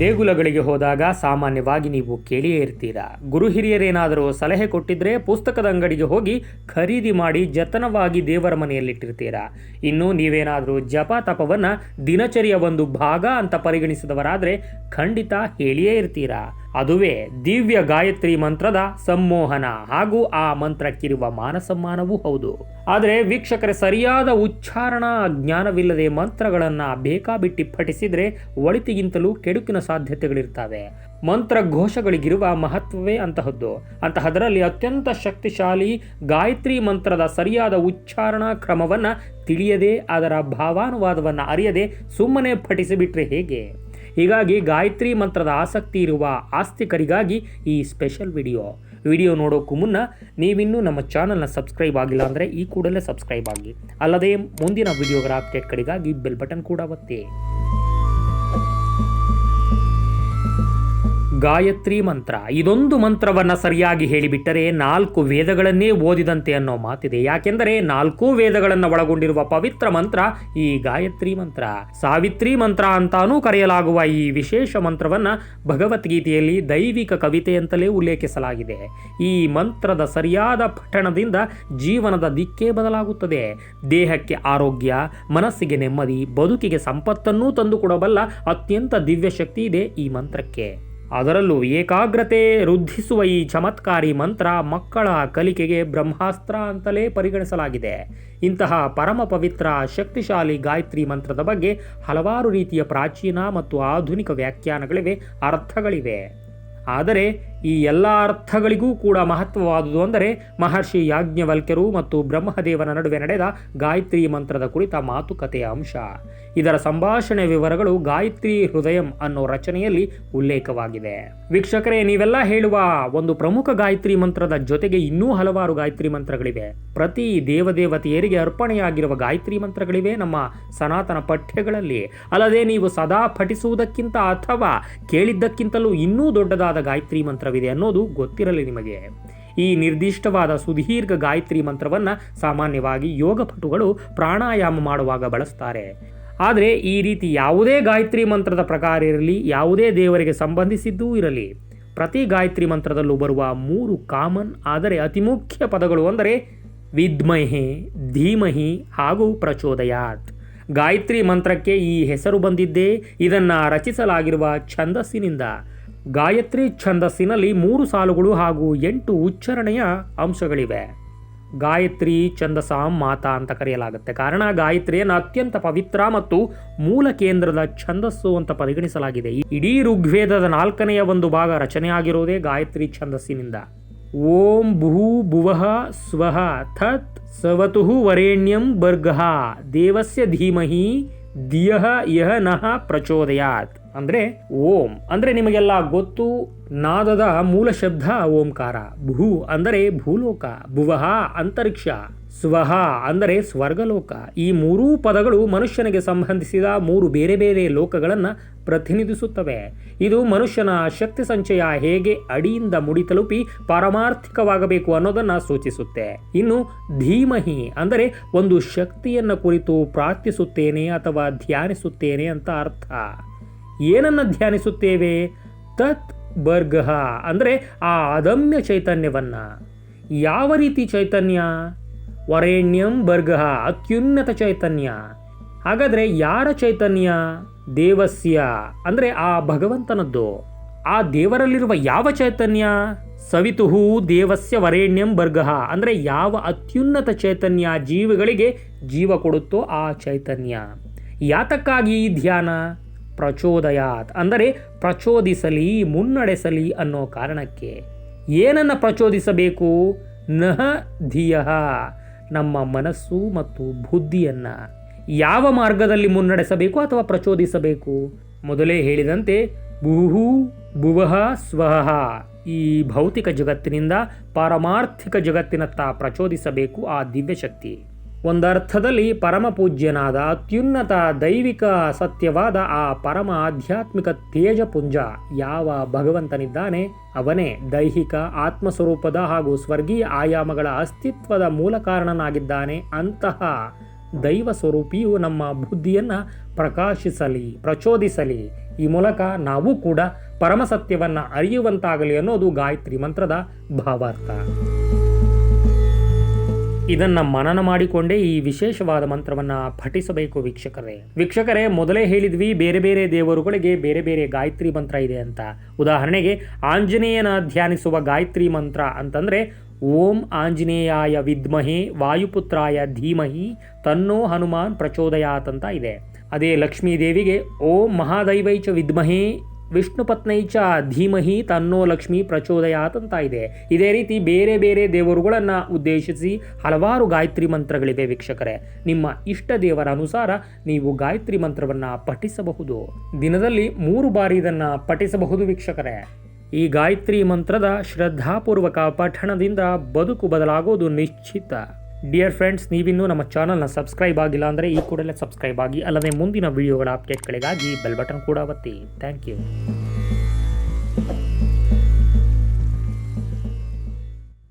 ದೇಗುಲಗಳಿಗೆ ಹೋದಾಗ ಸಾಮಾನ್ಯವಾಗಿ ನೀವು ಕೇಳಿಯೇ ಇರ್ತೀರಾ? ಗುರು ಹಿರಿಯರೇನಾದರೂ ಸಲಹೆ ಕೊಟ್ಟಿದ್ರೆ ಪುಸ್ತಕದ ಅಂಗಡಿಗೆ ಹೋಗಿ ಖರೀದಿ ಮಾಡಿ ಜತನವಾಗಿ ದೇವರ ಮನೆಯಲ್ಲಿಟ್ಟಿರ್ತೀರಾ? ಇನ್ನು ನೀವೇನಾದರೂ ಜಪ ತಪವನ್ನು ದಿನಚರಿಯ ಒಂದು ಭಾಗ ಅಂತ ಪರಿಗಣಿಸಿದವರಾದರೆ ಖಂಡಿತ ಹೇಳಿಯೇ ಇರ್ತೀರಾ? ಅದುವೇ ದಿವ್ಯ ಗಾಯತ್ರಿ ಮಂತ್ರದ ಸಂಮೋಹನ ಹಾಗೂ ಆ ಮಂತ್ರಕ್ಕಿರುವ ಮಾನಸಮ್ಮಾನವೂ ಹೌದು. ಆದರೆ ವೀಕ್ಷಕರೇ, ಸರಿಯಾದ ಉಚ್ಚಾರಣಾ ಜ್ಞಾನವಿಲ್ಲದೆ ಮಂತ್ರಗಳನ್ನು ಬೇಕಾಬಿಟ್ಟಿ ಪಠಿಸಿದರೆ ಒಳಿತಿಗಿಂತಲೂ ಕೆಡುಕಿನ ಸಾಧ್ಯತೆಗಳಿರ್ತವೆ. ಮಂತ್ರ ಘೋಷಗಳಿಗಿರುವ ಮಹತ್ವವೇ ಅಂತಹದ್ದು. ಅಂತಹದರಲ್ಲಿ ಅತ್ಯಂತ ಶಕ್ತಿಶಾಲಿ ಗಾಯತ್ರಿ ಮಂತ್ರದ ಸರಿಯಾದ ಉಚ್ಚಾರಣಾ ಕ್ರಮವನ್ನು ತಿಳಿಯದೆ ಅದರ ಭಾವಾನುವಾದವನ್ನು ಅರಿಯದೆ ಸುಮ್ಮನೆ ಪಠಿಸಿಬಿಟ್ರೆ ಹೇಗೆ? ಹೀಗಾಗಿ ಗಾಯತ್ರಿ ಮಂತ್ರದ ಆಸಕ್ತಿ ಇರುವ ಆಸ್ತಿಕರಿಗಾಗಿ ಈ ಸ್ಪೆಷಲ್ ವಿಡಿಯೋ. ವಿಡಿಯೋ ನೋಡೋಕ್ಕೂ ಮುನ್ನ ನೀವಿನ್ನೂ ನಮ್ಮ ಚಾನಲ್ನ ಸಬ್ಸ್ಕ್ರೈಬ್ ಆಗಿಲ್ಲ ಅಂದರೆ ಈ ಕೂಡಲೇ ಸಬ್ಸ್ಕ್ರೈಬ್ ಆಗಿ. ಅಲ್ಲದೆ ಮುಂದಿನ ವಿಡಿಯೋಗಳ ಅಪ್ಡೇಟ್ಗಳಿಗಾಗಿ ಬೆಲ್ ಬಟನ್ ಕೂಡ ಒತ್ತಿ. ಗಾಯತ್ರಿ ಮಂತ್ರ. ಇದೊಂದು ಮಂತ್ರವನ್ನು ಸರಿಯಾಗಿ ಹೇಳಿಬಿಟ್ಟರೆ ನಾಲ್ಕು ವೇದಗಳನ್ನೇ ಓದಿದಂತೆ ಅನ್ನೋ ಮಾತಿದೆ. ಯಾಕೆಂದರೆ ನಾಲ್ಕು ವೇದಗಳನ್ನು ಒಳಗೊಂಡಿರುವ ಪವಿತ್ರ ಮಂತ್ರ ಈ ಗಾಯತ್ರಿ ಮಂತ್ರ. ಸಾವಿತ್ರಿ ಮಂತ್ರ ಅಂತಾನೂ ಕರೆಯಲಾಗುವ ಈ ವಿಶೇಷ ಮಂತ್ರವನ್ನ ಭಗವದ್ಗೀತೆಯಲ್ಲಿ ದೈವಿಕ ಕವಿತೆ ಅಂತಲೇ ಉಲ್ಲೇಖಿಸಲಾಗಿದೆ. ಈ ಮಂತ್ರದ ಸರಿಯಾದ ಪಠಣದಿಂದ ಜೀವನದ ದಿಕ್ಕೇ ಬದಲಾಗುತ್ತದೆ. ದೇಹಕ್ಕೆ ಆರೋಗ್ಯ, ಮನಸ್ಸಿಗೆ ನೆಮ್ಮದಿ, ಬದುಕಿಗೆ ಸಂಪತ್ತನ್ನೂ ತಂದುಕೊಡಬಲ್ಲ ಅತ್ಯಂತ ದಿವ್ಯ ಶಕ್ತಿ ಇದೆ ಈ ಮಂತ್ರಕ್ಕೆ. ಅದರಲ್ಲೂ ಏಕಾಗ್ರತೆ ವೃದ್ಧಿಸುವ ಈ ಚಮತ್ಕಾರಿ ಮಂತ್ರ ಮಕ್ಕಳ ಕಲಿಕೆಗೆ ಬ್ರಹ್ಮಾಸ್ತ್ರ ಅಂತಲೇ ಪರಿಗಣಿಸಲಾಗಿದೆ. ಇಂತಹ ಪರಮ ಪವಿತ್ರ, ಶಕ್ತಿಶಾಲಿ ಗಾಯತ್ರಿ ಮಂತ್ರದ ಬಗ್ಗೆ ಹಲವಾರು ರೀತಿಯ ಪ್ರಾಚೀನ ಮತ್ತು ಆಧುನಿಕ ವ್ಯಾಖ್ಯಾನಗಳಿವೆ, ಅರ್ಥಗಳಿವೆ. ಆದರೆ ಈ ಎಲ್ಲ ಅರ್ಥಗಳಿಗೂ ಕೂಡ ಮಹತ್ವವಾದುದು ಅಂದರೆ ಮಹರ್ಷಿ ಯಾಜ್ಞವಲ್ಕ್ಯರು ಮತ್ತು ಬ್ರಹ್ಮದೇವನ ನಡುವೆ ನಡೆದ ಗಾಯತ್ರಿ ಮಂತ್ರದ ಕುರಿತ ಮಾತುಕತೆಯ ಅಂಶ. ಇದರ ಸಂಭಾಷಣೆ ವಿವರಗಳು ಗಾಯತ್ರಿ ಹೃದಯಂ ಅನ್ನೋ ರಚನೆಯಲ್ಲಿ ಉಲ್ಲೇಖವಾಗಿದೆ. ವೀಕ್ಷಕರೇ, ನೀವೆಲ್ಲ ಹೇಳುವ ಒಂದು ಪ್ರಮುಖ ಗಾಯತ್ರಿ ಮಂತ್ರದ ಜೊತೆಗೆ ಇನ್ನೂ ಹಲವಾರು ಗಾಯತ್ರಿ ಮಂತ್ರಗಳಿವೆ. ಪ್ರತಿ ದೇವದೇವತೆಯರಿಗೆ ಅರ್ಪಣೆಯಾಗಿರುವ ಗಾಯತ್ರಿ ಮಂತ್ರಗಳಿವೆ ನಮ್ಮ ಸನಾತನ ಪಠ್ಯಗಳಲ್ಲಿ. ಅಲ್ಲದೆ ನೀವು ಸದಾ ಪಠಿಸುವುದಕ್ಕಿಂತ ಅಥವಾ ಕೇಳಿದ್ದಕ್ಕಿಂತಲೂ ಇನ್ನೂ ದೊಡ್ಡದಾದ ಗಾಯತ್ರಿ ಮಂತ್ರವಿದೆ ಅನ್ನೋದು ಗೊತ್ತಿರಲಿ ನಿಮಗೆ. ಈ ನಿರ್ದಿಷ್ಟವಾದ ಸುದೀರ್ಘ ಗಾಯತ್ರಿ ಮಂತ್ರವನ್ನು ಸಾಮಾನ್ಯವಾಗಿ ಯೋಗಪಟುಗಳು ಪ್ರಾಣಾಯಾಮ ಮಾಡುವಾಗ ಬಳಸ್ತಾರೆ. ಆದರೆ ಈ ರೀತಿ ಯಾವುದೇ ಗಾಯತ್ರಿ ಮಂತ್ರದ ಪ್ರಕಾರ ಇರಲಿ, ಯಾವುದೇ ದೇವರಿಗೆ ಸಂಬಂಧಿಸಿದ್ದೂ ಇರಲಿ, ಪ್ರತಿ ಗಾಯತ್ರಿ ಮಂತ್ರದಲ್ಲೂ ಬರುವ ಮೂರು ಕಾಮನ್, ಆದರೆ ಅತಿ ಮುಖ್ಯ ಪದಗಳು ಅಂದರೆ ವಿದ್ಮಹಿ, ಧೀಮಹಿ ಹಾಗೂ ಪ್ರಚೋದಯಾತ್. ಗಾಯತ್ರಿ ಮಂತ್ರಕ್ಕೆ ಈ ಹೆಸರು ಬಂದಿದ್ದೇ ಇದನ್ನು ರಚಿಸಲಾಗಿರುವ ಛಂದಸ್ಸಿನಿಂದ. ಗಾಯತ್ರಿ ಛಂದಸ್ಸಿನಲ್ಲಿ ಮೂರು ಸಾಲುಗಳು ಹಾಗೂ ಎಂಟು ಉಚ್ಚಾರಣೆಯ ಅಂಶಗಳಿವೆ. ಗಾಯತ್ರಿ ಛಂದಸಾಂ ಮಾತಾ ಅಂತ ಕರೆಯಲಾಗುತ್ತೆ. ಕಾರಣ ಗಾಯತ್ರಿಯನ್ನು ಅತ್ಯಂತ ಪವಿತ್ರ ಮತ್ತು ಮೂಲ ಕೇಂದ್ರದ ಛಂದಸ್ಸು ಅಂತ ಪರಿಗಣಿಸಲಾಗಿದೆ. ಇಡೀ ಋಗ್ವೇದದ ನಾಲ್ಕನೆಯ ಒಂದು ಭಾಗ ರಚನೆಯಾಗಿರೋದೇ ಗಾಯತ್ರಿ ಛಂದಸ್ಸಿನಿಂದ. ಓಂ ಭೂ ಭುವಃ ಸ್ವಹ ಥತ್ ಸವತುಃ ವರೇಣ್ಯಂ ಬರ್ಗಃ ದೇವಸ್ಯ ಧೀಮಹಿ ದಿಯಹ ಯಹ ನಃ ಪ್ರಚೋದಯಾತ್. ಅಂದ್ರೆ ಓಂ. ಅಂದರೆ ನಿಮಗೆಲ್ಲ ಗೊತ್ತು, ನಾದದ ಮೂಲ ಶಬ್ದ ಓಂಕಾರ. ಭೂ ಅಂದರೆ ಭೂಲೋಕ, ಭುವಃ ಅಂತರಿಕ್ಷ ಸ್ವಹ ಅಂದರೆ ಸ್ವರ್ಗಲೋಕ. ಈ ಮೂರೂ ಪದಗಳು ಮನುಷ್ಯನಿಗೆ ಸಂಬಂಧಿಸಿದ ಮೂರು ಬೇರೆ ಬೇರೆ ಲೋಕಗಳನ್ನು ಪ್ರತಿನಿಧಿಸುತ್ತವೆ. ಇದು ಮನುಷ್ಯನ ಶಕ್ತಿ ಸಂಚಯ ಹೇಗೆ ಅಡಿಯಿಂದ ಮುಡಿ ತಲುಪಿ ಪಾರಮಾರ್ಥಿಕವಾಗಬೇಕು ಅನ್ನೋದನ್ನು ಸೂಚಿಸುತ್ತೆ. ಇನ್ನು ಧೀಮಹಿ ಅಂದರೆ ಒಂದು ಶಕ್ತಿಯನ್ನು ಕುರಿತು ಪ್ರಾರ್ಥಿಸುತ್ತೇನೆ ಅಥವಾ ಧ್ಯಾನಿಸುತ್ತೇನೆ ಅಂತ ಅರ್ಥ. ಏನನ್ನು ಧ್ಯಾನಿಸುತ್ತೇವೆ? ತತ್ ಬರ್ಗಹ ಅಂದರೆ ಆ ಅದಮ್ಯ ಚೈತನ್ಯವನ್ನು. ಯಾವ ರೀತಿ ಚೈತನ್ಯ? ವರೇಣ್ಯಂ ಬರ್ಗಹ ಅತ್ಯುನ್ನತ ಚೈತನ್ಯ. ಹಾಗಾದರೆ ಯಾರ ಚೈತನ್ಯ? ದೇವಸ್ಯ. ಅಂದರೆ ಆ ಭಗವಂತನದ್ದು. ಆ ದೇವರಲ್ಲಿರುವ ಯಾವ ಚೈತನ್ಯ? ಸವಿತುಹು ದೇವಸ್ಯ ವರೇಣ್ಯಂ ಬರ್ಗಹ ಅಂದರೆ ಯಾವ ಅತ್ಯುನ್ನತ ಚೈತನ್ಯ ಜೀವಿಗಳಿಗೆ ಜೀವ ಕೊಡುತ್ತೋ ಆ ಚೈತನ್ಯ. ಯಾತಕ್ಕಾಗಿ ಈ ಧ್ಯಾನ? ಪ್ರಚೋದಯಾತ್. ಅಂದರೆ ಪ್ರಚೋದಿಸಲಿ, ಮುನ್ನಡೆಸಲಿ ಅನ್ನೋ ಕಾರಣಕ್ಕೆ. ಏನನ್ನು ಪ್ರಚೋದಿಸಬೇಕು? ನಹ ಧಿಯ. ನಮ್ಮ ಮನಸ್ಸು ಮತ್ತು ಬುದ್ಧಿಯನ್ನು ಯಾವ ಮಾರ್ಗದಲ್ಲಿ ಮುನ್ನಡೆಸಬೇಕು ಅಥವಾ ಪ್ರಚೋದಿಸಬೇಕು? ಮೊದಲೇ ಹೇಳಿದಂತೆ, ಭೂಹು ಭುವಃ ಸ್ವಹ ಈ ಭೌತಿಕ ಜಗತ್ತಿನಿಂದ ಪಾರಮಾರ್ಥಿಕ ಜಗತ್ತಿನತ್ತ ಪ್ರಚೋದಿಸಬೇಕು ಆ ದಿವ್ಯಶಕ್ತಿ. ಒಂದರ್ಥದಲ್ಲಿ ಪರಮಪೂಜ್ಯನಾದ ಅತ್ಯುನ್ನತ ದೈವಿಕ ಸತ್ಯವಾದ ಆ ಪರಮ ಆಧ್ಯಾತ್ಮಿಕ ತೇಜಪುಂಜ ಯಾವ ಭಗವಂತನಿದ್ದಾನೆ ಅವನೇ ದೈಹಿಕ ಆತ್ಮಸ್ವರೂಪದ ಹಾಗೂ ಸ್ವರ್ಗೀಯ ಆಯಾಮಗಳ ಅಸ್ತಿತ್ವದ ಮೂಲ ಕಾರಣನಾಗಿದ್ದಾನೆ ಅಂತಹ ದೈವ ಸ್ವರೂಪಿಯು ನಮ್ಮ ಬುದ್ಧಿಯನ್ನು ಪ್ರಕಾಶಿಸಲಿ, ಪ್ರಚೋದಿಸಲಿ. ಈ ಮೂಲಕ ನಾವು ಕೂಡ ಪರಮಸತ್ಯವನ್ನು ಅರಿಯುವಂತಾಗಲಿ ಅನ್ನೋದು ಗಾಯತ್ರಿ ಮಂತ್ರದ ಭಾವಾರ್ಥ. ಇದನ್ನ ಮನನ ಮಾಡಿಕೊಂಡೇ ಈ ವಿಶೇಷವಾದ ಮಂತ್ರವನ್ನ ಪಠಿಸಬೇಕು ವೀಕ್ಷಕರೇ. ವೀಕ್ಷಕರೇ, ಮೊದಲೇ ಹೇಳಿದ್ವಿ, ಬೇರೆ ಬೇರೆ ದೇವರುಗಳಿಗೆ ಬೇರೆ ಬೇರೆ ಗಾಯತ್ರಿ ಮಂತ್ರ ಇದೆ ಅಂತ. ಉದಾಹರಣೆಗೆ, ಆಂಜನೇಯನ ಧ್ಯಾನಿಸುವ ಗಾಯತ್ರಿ ಮಂತ್ರ ಅಂತಂದ್ರೆ, ಓಂ ಆಂಜನೇಯಾಯ ವಿದ್ಮಹಿ, ವಾಯುಪುತ್ರಾಯ ಧೀಮಹಿ, ತನ್ನೋ ಹನುಮಾನ್ ಪ್ರಚೋದಯಾತ್ ಅಂತ ಇದೆ. ಅದೇ ಲಕ್ಷ್ಮೀ ದೇವಿಗೆ ಓಂ ಮಹಾದೈವೈಚ ವಿದ್ಮಹೇ ವಿಷ್ಣು ಪತ್ನೈಚ ಧೀಮಹಿ ತನ್ನೋ ಲಕ್ಷ್ಮಿ ಪ್ರಚೋದಯಾತ್ ಅಂತ ಇದೆ. ಇದೇ ರೀತಿ ಬೇರೆ ಬೇರೆ ದೇವರುಗಳನ್ನು ಉದ್ದೇಶಿಸಿ ಹಲವಾರು ಗಾಯತ್ರಿ ಮಂತ್ರಗಳಿವೆ ವೀಕ್ಷಕರೇ. ನಿಮ್ಮ ಇಷ್ಟ ದೇವರ ಅನುಸಾರ ನೀವು ಗಾಯತ್ರಿ ಮಂತ್ರವನ್ನು ಪಠಿಸಬಹುದು. ದಿನದಲ್ಲಿ ಮೂರು ಬಾರಿ ಇದನ್ನು ಪಠಿಸಬಹುದು ವೀಕ್ಷಕರೇ. ಈ ಗಾಯತ್ರಿ ಮಂತ್ರದ ಶ್ರದ್ಧಾಪೂರ್ವಕ ಪಠಣದಿಂದ ಬದುಕು ಬದಲಾಗೋದು ನಿಶ್ಚಿತ. ಡಿಯರ್ ಫ್ರೆಂಡ್ಸ್ ನೀವಿನ್ನೂ ನಮ್ಮ ಚಾನಲ್ನ ಸಬ್ಸ್ಕ್ರೈಬ್ ಆಗಿಲ್ಲ ಅಂದರೆ ಈ ಕೂಡಲೇ ಸಬ್ಸ್ಕ್ರೈಬ್ ಆಗಿ, ಅಲ್ಲದೆ ಮುಂದಿನ ವಿಡಿಯೋಗಳ ಅಪ್ಡೇಟ್ಗಳಿಗಾಗಿ ಬೆಲ್ ಬಟನ್ ಕೂಡ ಒತ್ತಿ. Thank you